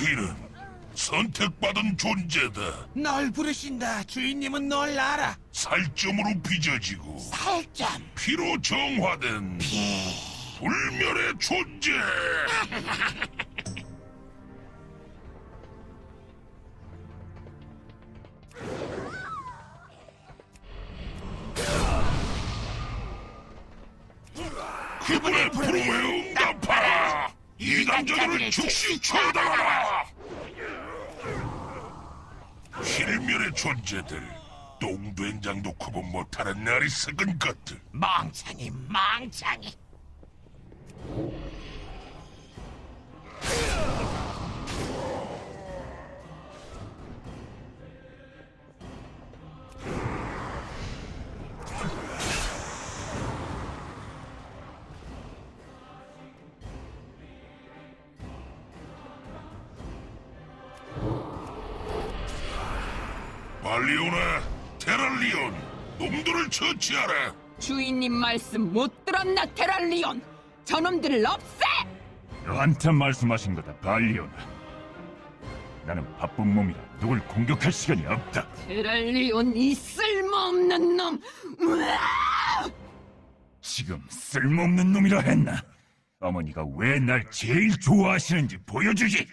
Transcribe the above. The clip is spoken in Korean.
너희는 선택받은 존재다. 널 부르신다. 주인님은 널 알아. 살점으로 빚어지고 살점. 피로 정화된 불멸의 존재. 그분의 부름에 응답하라. 이 남자들을 즉시 처단하라. 필멸의 존재들. 똥된장도 구분 못하는 어리석은 것들. 멍청이, 멍청이. 오나 테랄리온 놈들을 처치하라 주인님 말씀 못 들었나 테랄리온 저놈들을 없애 너한테 말씀하신 거다, 발리오나. 나는 바쁜 몸이라 누굴 공격할 시간이 없다. 테랄리온 이 쓸모없는 놈 으아! 지금 쓸모없는 놈이라 했나? 어머니가 왜 날 제일 좋아하시는지 보여주지.